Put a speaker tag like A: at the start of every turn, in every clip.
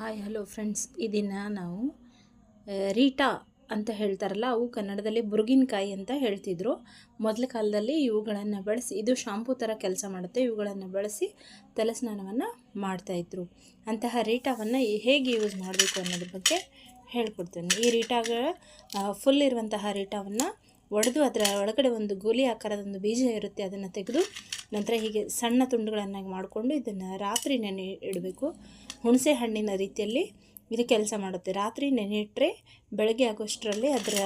A: Hi hello friends ಇದನ್ನು ದಿನ ನಾವು ರೀಟಾ ಅಂತ ಹೇಳ್ತಾರಲ್ಲ, ಅವು ಕನ್ನಡದಲ್ಲಿ ಬುರುಗಿನಕಾಯಿ ಅಂತ ಹೇಳ್ತಿದ್ರು. ಮೊದಲ ಕಾಲದಲ್ಲಿ ಇವುಗಳನ್ನು ಬಳಸಿ, ಇದು ಶಾಂಪೂ ಥರ ಕೆಲಸ ಮಾಡುತ್ತೆ, ಇವುಗಳನ್ನು ಬಳಸಿ ತಲೆ ಸ್ನಾನವನ್ನು ಮಾಡ್ತಾಯಿದ್ರು ಅಂತಹ ರೀಟಾವನ್ನು ಹೇಗೆ ಯೂಸ್ ಮಾಡಬೇಕು ಅನ್ನೋದ್ರ ಬಗ್ಗೆ ಹೇಳ್ಕೊಡ್ತೇನೆ. ಈ ರೀಟಾಗ ಫುಲ್ ಇರುವಂತಹ ರೀಟಾವನ್ನು ಒಡೆದು ಅದರ ಒಳಗಡೆ ಒಂದು ಗೋಲಿ ಆಕಾರದ ಒಂದು ಬೀಜ ಇರುತ್ತೆ, ಅದನ್ನು ತೆಗೆದು ನಂತರ ಹೀಗೆ ಸಣ್ಣ ತುಂಡುಗಳನ್ನಾಗಿ ಮಾಡಿಕೊಂಡು ಇದನ್ನು ರಾತ್ರಿ ನೆನೆ ಇಡಬೇಕು. ಹುಣಸೆ ಹಣ್ಣಿನ ರೀತಿಯಲ್ಲಿ ಇದು ಕೆಲಸ ಮಾಡುತ್ತೆ. ರಾತ್ರಿ ನೆನೆ ಇಟ್ಟರೆ ಬೆಳಗ್ಗೆ ಆಗೋಷ್ಟರಲ್ಲಿ ಅದರ,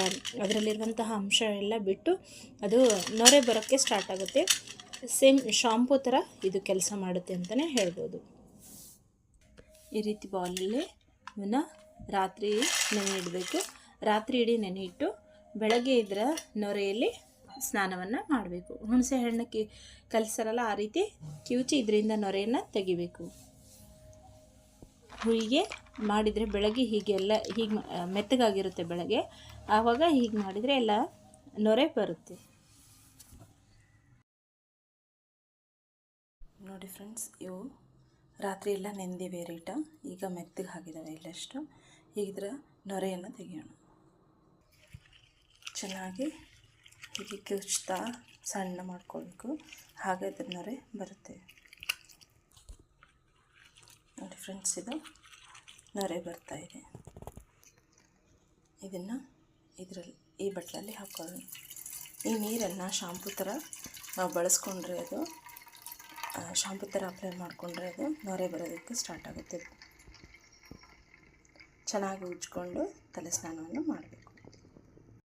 A: ಅದರಲ್ಲಿರುವಂತಹ ಅಂಶ ಎಲ್ಲ ಬಿಟ್ಟು ಅದು ನೊರೆ ಬರೋಕ್ಕೆ ಸ್ಟಾರ್ಟ್ ಆಗುತ್ತೆ. ಸೇಮ್ ಶಾಂಪೂ ಥರ ಇದು ಕೆಲಸ ಮಾಡುತ್ತೆ ಅಂತಲೇ ಹೇಳ್ಬೋದು. ಈ ರೀತಿ ಬಾಲಲ್ಲಿ ಇವನ್ನ ರಾತ್ರಿ ನೆನೆ ಇಡಬೇಕು. ರಾತ್ರಿ ಇಡೀ ನೆನೆ ಇಟ್ಟು ಬೆಳಗ್ಗೆ ಇದರ ನೊರೆಯಲ್ಲಿ ಸ್ನಾನವನ್ನು ಮಾಡಬೇಕು. ಹುಣಸೆ ಹಣ್ಣು ಕಿ ಕಲಿಸ್ತಾರಲ್ಲ ಆ ರೀತಿ ಕಿವುಚಿ ಇದರಿಂದ ನೊರೆಯನ್ನು ತೆಗಿಬೇಕು. ಹೀಗೆ ಮಾಡಿದರೆ ಬೆಳಗ್ಗೆ ಹೀಗೆಲ್ಲ ಹೀಗೆ ಮೆತ್ತಗಾಗಿರುತ್ತೆ ಬೆಳಗ್ಗೆ. ಆವಾಗ ಹೀಗೆ ಮಾಡಿದರೆ ಎಲ್ಲ ನೊರೆ ಬರುತ್ತೆ. ನೋಡಿ ಫ್ರೆಂಡ್ಸ್, ಇವು ರಾತ್ರಿ ಎಲ್ಲ ನೆಂದಿವೆ ರೇಟ ಈಗ ಮೆತ್ತಗೆ ಹಾಕಿದ್ದಾವೆ ಇಲ್ಲಷ್ಟು. ಈಗ ಇದರ ನೊರೆಯನ್ನು ತೆಗೆಯೋಣ. ಚೆನ್ನಾಗಿ ಹೀಗೆ ಕಿವುಚ್ತಾ ಸಣ್ಣ ಮಾಡ್ಕೊಳ್ಬೇಕು. ಹಾಗೆ ಅದ್ರ ನೊರೆ ಬರುತ್ತೆ. ನೋಡಿ ಫ್ರೆಂಡ್ಸ್ ಇದು ನೊರೆ ಬರ್ತಾ ಇದೆ. ಇದನ್ನು ಇದರಲ್ಲಿ, ಈ ಬಟ್ಟಲಲ್ಲಿ ಹಾಕೊಳ್ಳೋಣ. ಈ ನೀರನ್ನು ಶಾಂಪು ಥರ ನಾವು ಬಳಸ್ಕೊಂಡ್ರೆ ಅದು ಶಾಂಪು ಥರ ಅಪ್ಲೈ ಮಾಡಿಕೊಂಡ್ರೆ ಅದು ನೊರೆ ಬರೋದಕ್ಕೆ ಸ್ಟಾರ್ಟ್ ಆಗುತ್ತೆ. ಚೆನ್ನಾಗಿ ಉಜ್ಕೊಂಡು ತಲೆ ಸ್ನಾನವನ್ನು ಮಾಡಬೇಕು.